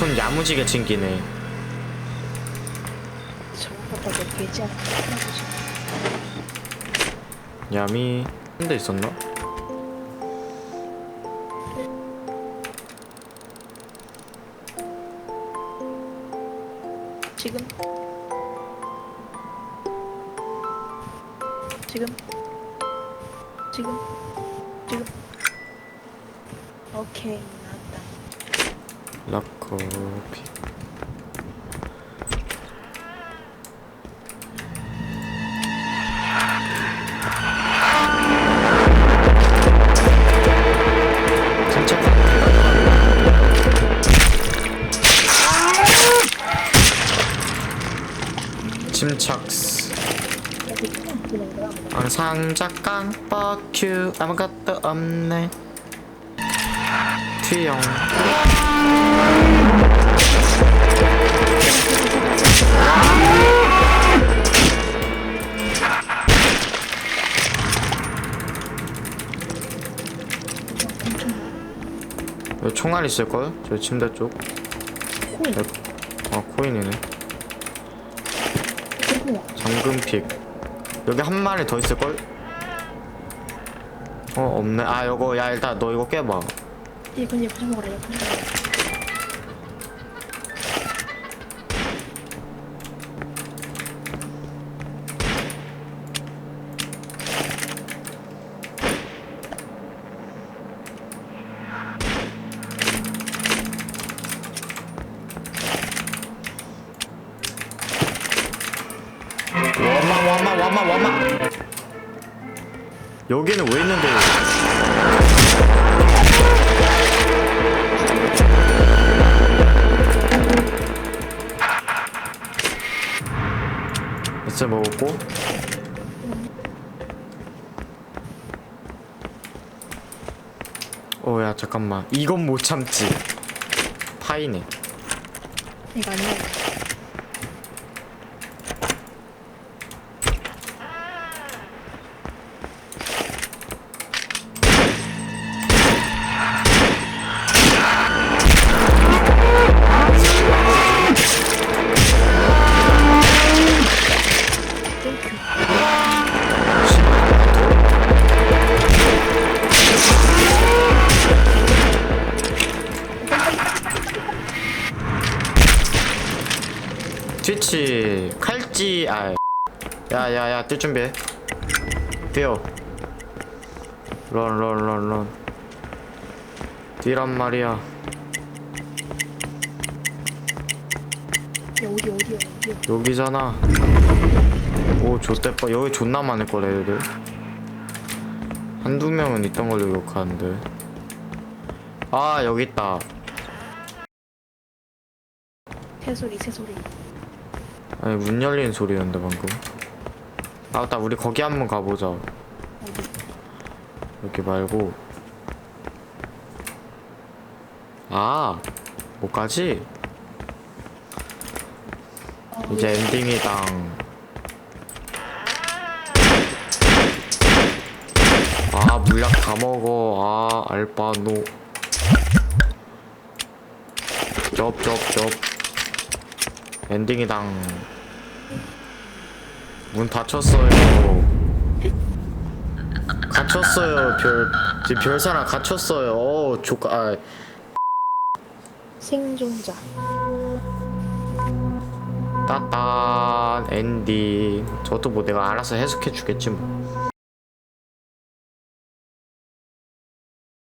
손 야무지게 챙기네. 하나씩 야미 한 대 있었나? 지금? 지금? 지금? 지금? 오케이 락커피. 침착스. 여기 그냥 그냥 거야 항상 작강 뻑큐. 아무것도 없네 튀용 여기 총알 있을걸? 저 침대 쪽. 코인. 아 코인이네. 잠금픽. 여기 한 마리 더 있을걸? 어 없네. 아 요거 야 일단 너 이거 깨봐 얘 그냥 부셔 먹어라 먹어라 와마 와마 와마 와마. 여기는 왜 있는데 이제 먹었고. 어야 잠깐만. 이건 못 참지. 파이네. 이거 아니야 트위치 칼찌 아 야야야 뛸 준비해. 뛰어. 런런런런. 뛰란 말이야. 야 어디 어디야 어디야? 여기잖아. 오 좋대빠. 여기 존나 많을 거래 애들. 한두 명은 있던 걸로 기억하는데. 아 여기 있다. 새소리 새소리 아니 문 열리는 소리였는데 방금. 아 맞다 우리 거기 한번 가보자. 어디 여기 말고. 아 뭐까지? 어, 이제 엔딩이당 아 물약 다 먹어. 아 알바노. 쩝쩝쩝 엔딩이당 문 닫혔어요. 갇혔어요. 별 지금 별사랑 갇혔어요. 어 조카 아. 생존자. 따딴 엔딩. 저도 뭐 내가 알아서 해석해 주겠지 뭐